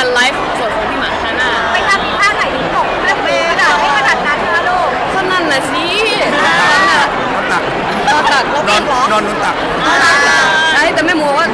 วันไลฟ์สดของพี่หมาฮาน่าไปทำท่าไหนที่ตกเรื่องเบสอะให้ขนาดนั้นนะลูกก็นั่นน่ะสินอนตักนอนตักแล้วนอเป็นนเหรอนอนบนตักใช่แต่แม่หมูว่า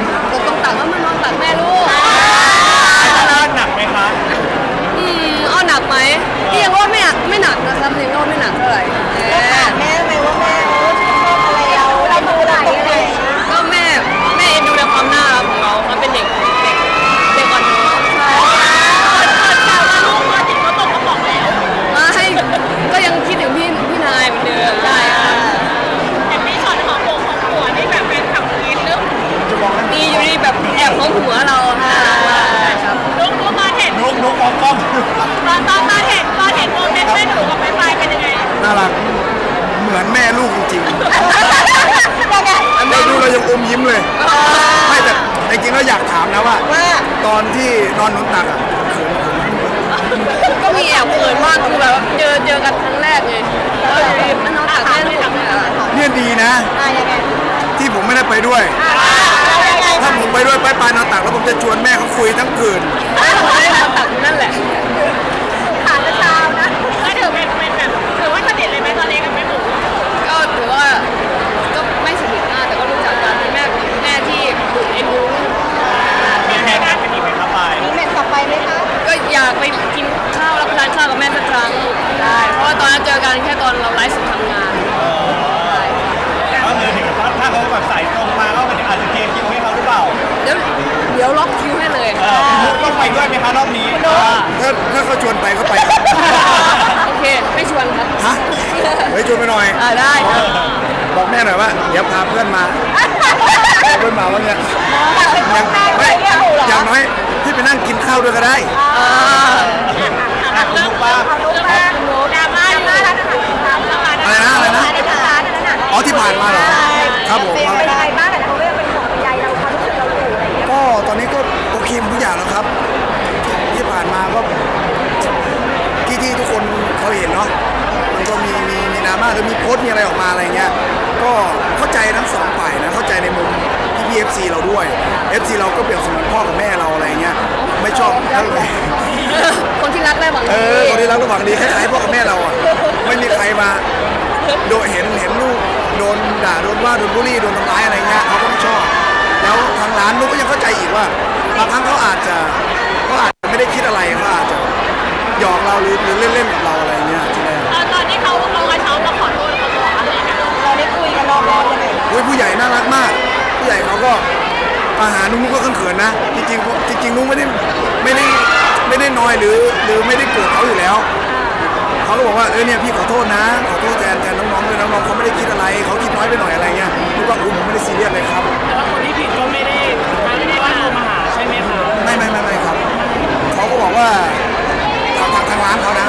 ากถามนะว่า ว่า ตอนที่นอนบนตักอะก็มีแอบเขินบ้างคือแบบเจอเจอกันครั้งแรกไงแล้วอยู่ดีมันนอนตักแม่ลูกเนี่ยเนี่ยดีนะ อะยังไงที่ผมไม่ได้ไปด้วย อะยังไงถ้าผมไปด้วยไปปลายนอนตักแล้วผมจะชวนแม่เขาคุยทั้งคืนไม่ได้นอนตักอยู่นั่นแหละ ต้องไปด้วยไหมคะรอบนี้ถ้าถ้าเขาชวนไปก็ไปโอเค ไม่ชวนครับฮะเฮ้ยชวนไปหน่อย อ่าได้ครับบอกแม่หน่อยว่าเดี๋ยวพาเพื่อนมาพาเพื่อนมาว่าเนี่ยยังไม่อย่างน้อยที่ไปนั่งกินข้าวด้วยก็ได้อ่าอะคุณนุกบ้างเอาลูกแม่หนูดราม่าอยู่ร้านอาหารร้านอาหารอะไรนะอะไรนะในร้านนั้นน่ะอ๋อที่ผ่านมาเหรอ มีมีดราม่าหรือมีโพสต์มีอะไรออกมาอะไรเงี้ยก็เข้าใจทั้งสองฝ่ายนะเข้าใจในมุมพี่พีเอฟซีเราด้วย FC เราก็เปรียบเสมือนพ่อกับแม่เราอะไรเงี้ยไม่ชอบทั้งเลยคนที่รักได้หวังเอดีอคนที่รักระหว่างดีคล้ายๆพ่อกับแม่เราอะไม่มีใครมาโดนเห็นเห็นลูกโดนด่าโดนว่าโดนบูลลี่โดนทำร้ายอะไรเงี้ยเขาก็ไม่ชอบ แล้วทางร้านลูกก็ยังเข้าใจอีกว่าบางครั้งเขาอาจจะเขาอาจจะไม่ได้คิดอะไรเขาอาจจะหยอกเราหรือหรือเล่นๆกับเราอะไร ๆยังไงโอ้ยผู้ใหญ่น่ารักมาก ผู้ใหญ่เขาก็มาหานุ้งนุ้งก็เขินๆนะ จริงๆจริงๆนุ้งไม่ได้ไม่ได้ไม่ได้น้อยหรือหรือไม่ได้โกรธเขาอยู่แล้วเขาก็บอกว่าเออเนี่ยพี่ขอโทษนะขอโทษแทนแทนน้องๆด้วยน้องๆเขาไม่ได้คิดอะไรเขาคิดน้อยไปหน่อยอะไรเงี้ยนุ้งก็อุ้มผมไม่ได้ซีเรียสเลยครับแต่ว่าคนที่ผิดก็ไม่ได้ไม่ได้ว่าโทรมาหาใช่ไหมคะไม่ไม่ไม่ไม่ครับเขาก็บอกว่าทางทางทางร้านเขานะ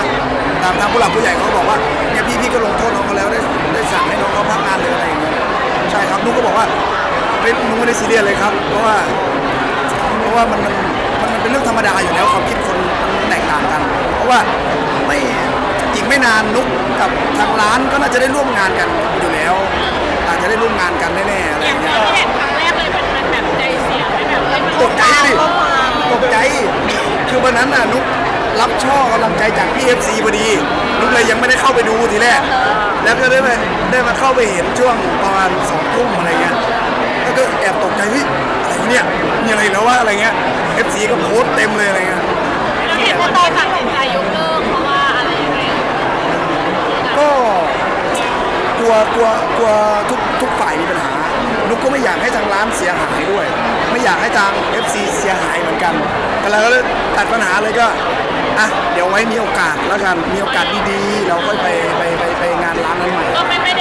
ทางทางผู้หลักผู้ใหญ่เขาก็บอกว่าเนี่ยพี่พี่ก็ลงโทษน้องเขาแล้วได้ได้สั่งให้น้องเขาพักงาน เป็นนุ้งไม่ได้ซีเรียสเลยครับ เพราะว่า เพราะว่ามันมันมันมันเป็นเรื่องธรรมดาอยู่แล้วความคิดคนมันแตกต่างกัน เพราะว่าไม่อีกไม่นานนุกกับทางร้านก็น่าจะได้ร่วมงานกันอยู่แล้ว อาจจะได้ร่วมงานกันแน่ๆอะไรอย่างเงี้ยที่เห็นครั้งแรกเลยเป็นมันแบบใจเสียไม่แบบเลยมันตกใจสิตกใจคือวันนั้นน่ะนุกรับช่อกำลังใจจากพี่เอฟซีพอดี นุกเลยยังไม่ได้เข้าไปดูทีแรก แล้วก็ได้มาได้มาเข้าไปเห็นช่วงประมาณสองทุ่มอะไรเงี้ย แล้วก็แอบตกใจเฮ้ยอะไรวะเนี่ยมีอะไรแล้ววะอะไรเงี้ยเอฟซีก็โพสต์เต็มเลยอะไรเงี้ยเห็นว่าตอนตัดสินใจยกเลิกเพราะว่าอะไรยังไงก็กลัวกลัวกลัวทุกทุกฝ่ายมีปัญหานุกก็ไม่อยากให้ทางร้านเสียหายด้วย ไม่อยากให้ทาง FC เสียหายเหมือนกันแต่เราก็เลยตัดปัญหาเลยก็อะเดี๋ยวไว้มีโอกาสแล้วกันมีโอกาสดีๆ เราค่อยไปไปไปไปงานร้านนั้นใหม่ ก็ไม่ไม่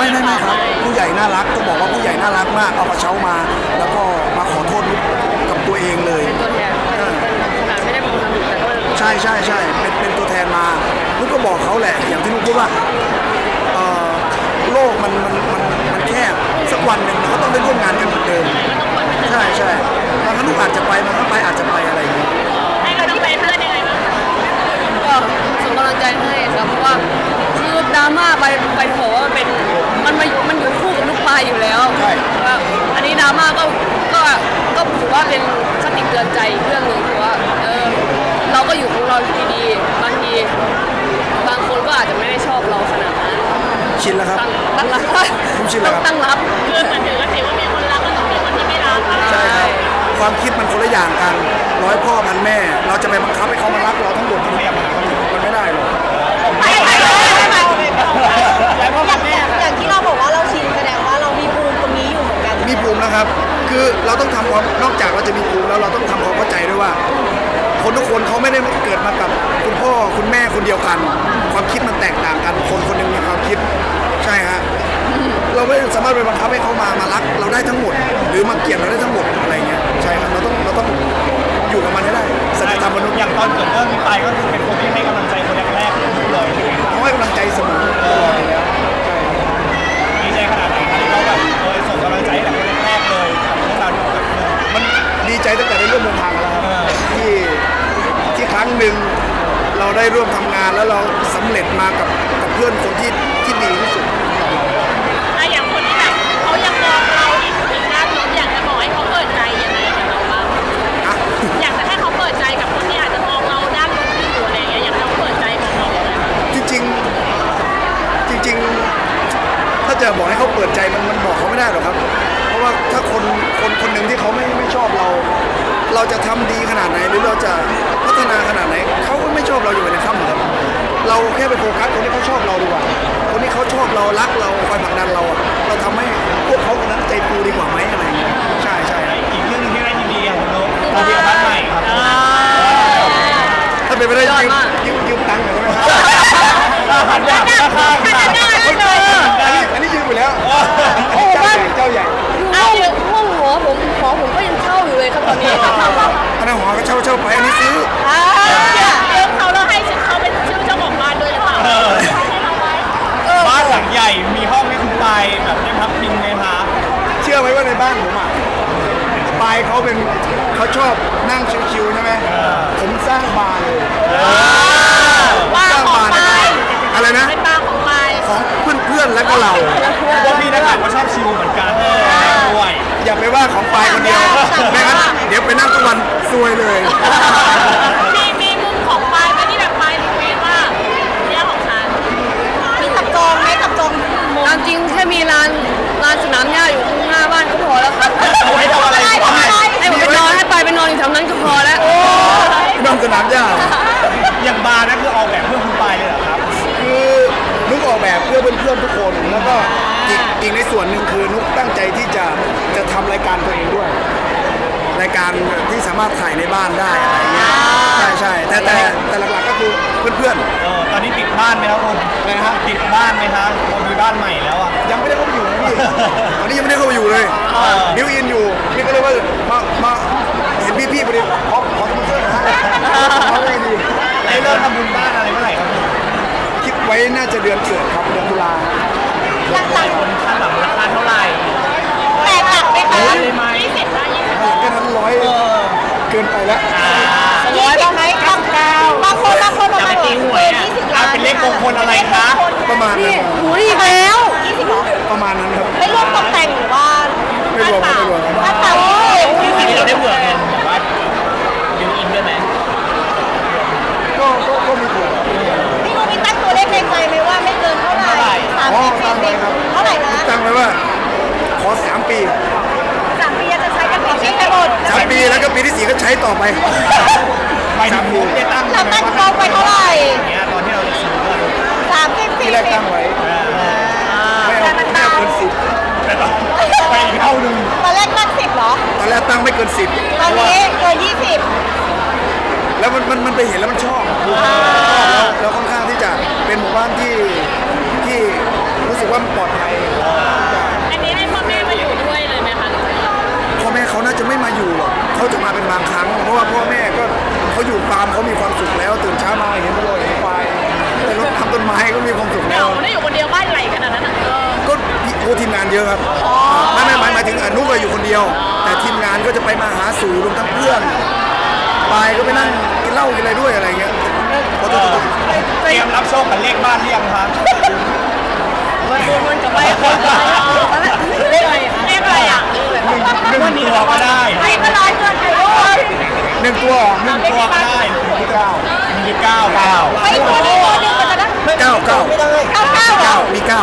ไปเล่นร้านนี้ไม่ไม่ไม่ครับ ผู้ใหญ่น่ารักต้องบอกว่าผู้ใหญ่น่ารักมากเอากระเช้ามา แล้วก็มาขอโทษนุกกับตัวเองเลยตัวแทนขนาดไม่ได้เป็นคนทำผิดแต่ก็ใช่ใช่ใช่เป็นเป็นตัวแทนมานุกก็บอกเขาแหละ อย่างที่นุกพูดว่าเอ่อโลกมันมันมันมันแคบสักวันหนึ่งเราก็ต้องได้ร่วมงานกันเหมือนเดิม ใช่ใช่บางครั้งนุกอาจจะไปบางครั้งไปอาจจะไป อยู่คู่กับลูกปลายอยู่แล้วใช่ ว่าอันนี้ดราม่าก็ก็ก็ถือว่าเป็นสติเตือนใจอีกเรื่องหนึ่งคือว่าเออเราก็อยู่ของเราดีๆบางทีบางคนก็อาจจะไม่ได้ชอบเราขนาดนั้นชินแล้วครับ ตั้งตั้งรับผมชินแล้วครับ ตั้งรับคือเหมือนถือว่าถือว่ามีคนรักก็ต้องมีคนที่ไม่รักอะใช่ครับความคิดมันคนละอย่างกัน ร้อยพ่อพันแม่ เราจะไปบังคับให้เขามารักเราทั้งหมดมันมันไม่ได้หรอก ไปไปไปไปอย่างที่เราบอกว่าเราชินแสดงว่าเรามีภูมิตรงนี้อยู่เห มีภูมินะครับ คือเราต้องทำความนอกจากเราจะมีภูมิแล้วเราต้องทำความเข้าใจด้วยว่า คนทุกคนเขาไม่ได้เกิดมากับคุณพ่อคุณแม่คนเดียวกัน ความคิดมันแตกต่างกัน คนคนหนึ่งมีความคิดใช่ฮะเราไม่สามารถไปบังคับให้เขามามารักเราได้ทั้งหมด หรือมาเกลียดเราได้ทั้งหมดอะไรเงี้ยใช่ครับเราต้องเราต้องอยู่กับมันให้ได้สัจธรรมมนุษย์อย่างตอนเกิดเรื่องนี้ไปก็คือ ตั้งแต่ได้ร่วมเดินทางแล้วครับที่ที่ครั้งหนึ่งเราได้ร่วมทำงานแล้วเราสำเร็จมากับกับเพื่อนคนที่ที่ดีที่สุด เราจะทำดีขนาดไหนหรือเราจะพัฒนาขนาดไหนเขาก็ไม่ชอบเราอยู่ในค่ำหรอกครับเราแค่ไปโฟกัสคนที่เขาชอบเราดีกว่า คนที่เขาชอบเรารักเราคอยผลักดันเราอะเราทำให้พวกเขาคนนั้นใจฟูดีกว่าไหมอะไรอย่างเงี้ยใช่ใช่อีกเรื่องหนึงที่ได้ยินดีอย่างคุณนุ๊กตอนที่กับบ้านใหม่ครับถ้าเป็นไปได้ยอดยืมมากยืมยืมตัง ว่าในบ้านผมอะปายเขาเป็นเขาชอบนั่งชิวๆใช่ไหมผมสร้างบาร์เลยบ้านสร้างของบาร์ไปอะไรนะเป็นบ้านของไปของเพื่อนๆแล้วก็เราพวกพี่นักข่าวก็ชอบชิลเหมือนกันด้วยอย่าไปว่าของปายคนเดียวไม่งั้นเดี๋ยวไปนั่งทุกวันซวยเลยมีมีมุมของไปไหมที่แบบไปรีเควสว่าเนี่ยของฉันมีจับจองไหมจับจองมุมตามจริงแค่มีลานลานสนามหญ้าอยู่ พอแล้วครับเอาไว้ทำอะไรทำอะไร ให้ผมไปนอนให้ไปไปนอนอยู่แถวนั้นก็พอแล้วน้องสนามหญ้าอย่างบาร์นั่นคือออกแบบเพื่อคุณไปเลยเหรอครับ คือนุกออกแบบเพื่อเพื่อนๆทุกคน แล้วก็อีกอีกในส่วนหนึ่งคือนุกตั้งใจที่จะจะทำรายการตัวเองด้วย รายการที่สามารถถ่ายในบ้านได้อะไรเงี้ยใช่ใช่แต่แต่แต่หลักๆก็คือเพื่อนเออตอนนี้ติดบ้านไหมครับคุณๆอะไรนะฮะติดบ้านไหมคะพอมีบ้านใหม่แล้วอะยังไม่ได้เข้าไปอยู่นะพี่ ตอนนี้ยังไม่ได้เข้าไปอยู่เลยเออ นิวอิน นั้นครับหูอีกแล้ว ยี่สิบเหรอประมาณนั้นครับ ไม่รวมตกแต่งหรือว่าไม่รวมไม่รวมบ้านเปล่าอันนี้เราได้เบื่อเงินแบบว่าดิวอินด้วยไหมก็ก็ก็มีถูกพี่รู้มีตั้งตัวเลขในใจไหมว่าไม่เกินเท่าไหร่สามอ๋อสิบตั้สี่งไว้สิบครับเท่าไหร่นะตั้งไว้ว่า ขอสามปีสามปีจะใช้กันเป็นชื่อไปหมดสามปีแล้วก็ปีที่สี่ก็ใช้ต่อไป ไปถึงคุณได้ตั้งเราตั้งกองไปเท่าไหร่ อย่างเงี้ย ที่สี่แรกสิตั้บงไว้ไม่เอาไม่เอาเกินสิบแต่ต้องไปอีกเท่าหนึงตอนแรกตั้งสิบเหรอ ตอนแรกตั้งไม่เกินสิบตอนนี้เกินยี่สิบแล้วมันมันมันไปเห็นแล้วมันชอบชอบแล้วแล้วค่อนข้างที่จะเป็นหมู่บ้านที่ที่รู้สึกว่ามันปลอดภัยอันนี้ให้พ่อแม่มาอยู่ด้วยเลยไหมคะพ่อแม่เขาน่าจะไม่มาอยู่หรอกเขาจะมาเป็นบางครั้ง เพราะว่าพ่อแม่ก็เขาอยู่ฟาร์มเขามีความสุขแล้ว ตื่นเช้ามาเห็นต้นไม้เห็นควายแต่รถทำต้นไม้ก็มี ด้อยู่คนเดียวบ้านใหญ่ขนาดนั้นอะเออก็โอ้ทีมงานเยอะครับไม่ไม่หมายหมายถึงอนุก็อยู่คนเดียว แต่ทีมงานก็จะไปมาหาสู่รวมทั้งเพื่อนปายก็ไปนั่งกินเหล้ากินอะไรด้วยอะไรเงี้ยขอโทษขอโทษเตรียมรับโชคกับเลขบ้านหรือยังครับมันวนวนกลับไปวนกลับไปหนึ่งหนึ่งตัวก็ได้ใครก็ร้อยเกินไปด้วยหนึ่งตัวหนึ่งตัวก็ได้หนึ่งจุดเก้าหนึ่งจุดเก้าเก้าไปตัวนี้ตัวหนึงมันจะได้เก้าเก้าไมีเก้า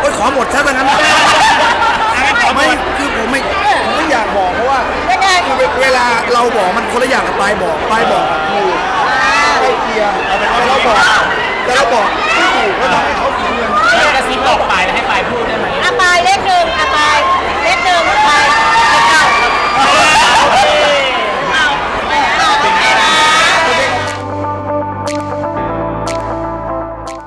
โอ้ยขอหมดใช่ไหมนะไม่ได้ไม่คือผมไม่ผมไม่อยากบอกเพราะว่าคือเวลาเราบอกมันคนละอย่างกับปลายบอกปลายบอกคือไอเทียแต่เราบอกแต่เราบอกไม่ถูกก็ทำให้เขาเสีเงินกระซิบบอกปลายแล้วให้ปลายพูดได้ไหม